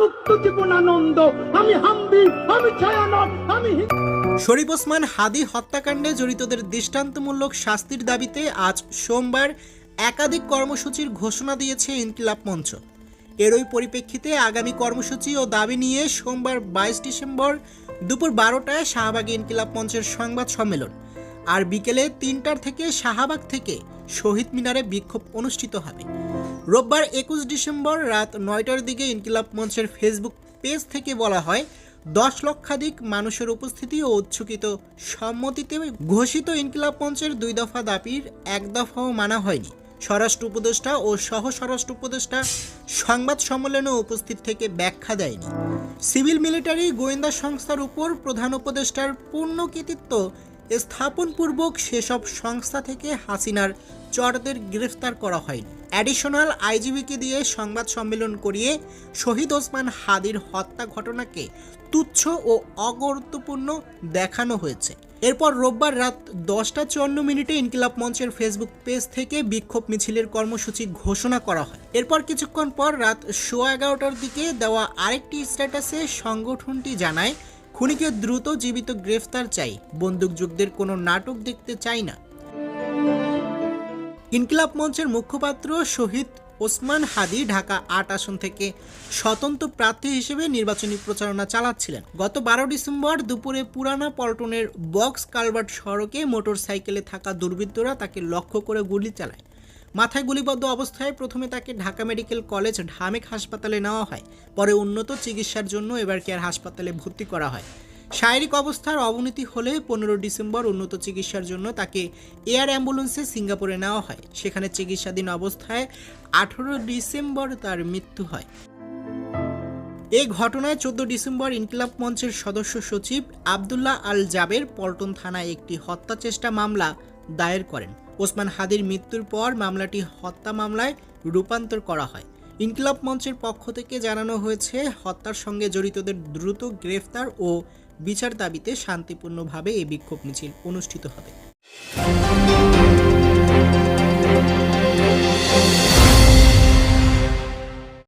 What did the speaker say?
মুক্ত জীবন আনন্দ আমি আমি ছায়ানট, আমি শরীফ ওসমান হাদি হত্যাকাণ্ডে জড়িতদের দৃষ্টান্তমূলক শাস্তির দাবিতে আজ সোমবার একাধিক কর্মসূচির ঘোষণা দিয়েছে ইনকিলাব মঞ্চ। এরই পরিপ্রেক্ষিতে আগামী কর্মসূচি ও দাবি নিয়ে সোমবার বাইশ ডিসেম্বর দুপুর বারোটায় শাহবাগে ইনকিলাব মঞ্চের সংবাদ সম্মেলন। আর বিকেলে তিনটার থেকে শাহবাগ থেকে শহীদ মিনারে বিক্ষোভ অনুষ্ঠিত হবে। রোববার একুশ ডিসেম্বর রাত নয়টার দিকে ইনকিলাব মঞ্চের ফেসবুক পেজ থেকে বলা হয়, দশ লক্ষাধিক মানুষের উপস্থিতি ও উচ্ছ্বকিত সম্মতিতে ঘোষিত ইনকিলাব মঞ্চের দুই দফা দাবির এক দফাও মানা হয়নি। স্বরাষ্ট্র উপদেষ্টা ও সহ স্বরাষ্ট্র উপদেষ্টা সংবাদ সম্মেলনে উপস্থিত থেকে ব্যাখ্যা দেয়নি। সিভিল মিলিটারি গোয়েন্দা সংস্থার উপর প্রধান উপদেষ্টার পূর্ণ কৃতিত্ব স্থাপনপূর্বক সেসব সংস্থা থেকে হাসিনার চরদের গ্রেফতার করা হয়নি। অ্যাডিশনাল আইজিবিকে দিয়ে সংবাদ সম্মেলন করিয়ে শহীদ ওসমান হাদির হত্যা ঘটনাকে তুচ্ছ ও অগুরুত্বপূর্ণ দেখানো হয়েছে। এরপর রোববার রাত দশটা চুয়ান্ন মিনিটে ইনকিলাব মঞ্চের ফেসবুক পেজ থেকে বিক্ষোভ মিছিলের কর্মসূচি ঘোষণা করা হয়। এরপর কিছুক্ষণ পর রাত সোয়া এগারোটার দিকে দেওয়া আরেকটি স্ট্যাটাসে সংগঠনটি জানায় খুনিকে দ্রুত জীবিত গ্রেফতার চাই। বন্দুকযুদ্ধের কোনো নাটক দেখতে চাই না। ইনকিলাব মঞ্চের মুখপাত্র শহীদ ওসমান হাদি ঢাকা আট আসন থেকে স্বতন্ত্র প্রার্থী হিসেবে নির্বাচনী প্রচারণা চালাচ্ছিলেন। গত বারো ডিসেম্বর দুপুরে পুরানা পল্টনের বক্স কালভার্ট সড়কে মোটরসাইকেলে থাকা দুর্বৃত্তরা তাকে লক্ষ্য করে গুলি চালায়। মাথায় গুলিবদ্ধ অবস্থায় প্রথমে তাকে ঢাকা মেডিকেল কলেজ ঢামেক হাসপাতালে নেওয়া হয়। পরে উন্নত চিকিৎসার জন্য এবার কেয়ার হাসপাতালে ভর্তি করা হয়। শারীরিক অবস্থার অবনতি হলে পনেরো ডিসেম্বর উন্নত চিকিৎসার জন্য তাকে এয়ার অ্যাম্বুলেন্সে সিঙ্গাপুরে নেওয়া হয়। সেখানে চিকিৎসাধীন অবস্থায় আঠেরো ডিসেম্বর তার মৃত্যু হয়। এই ঘটনায় চোদ্দ ডিসেম্বর ইনকিলাব মঞ্চের সদস্য সচিব আবদুল্লাহ আল জাবের পল্টন থানায় একটি হত্যা চেষ্টা মামলা দায়ের করেন। ওসমান হাদির মৃত্যুর পর মামলাটি হত্যা মামলায় রূপান্তর করা হয়। ইনকিলাব মঞ্চের পক্ষ থেকে জানানো হয়েছে, হত্যার সঙ্গে জড়িতদের দ্রুত গ্রেফতার ও বিচার দাবিতে শান্তিপূর্ণভাবে এই বিক্ষোভ মিছিল অনুষ্ঠিত হবে।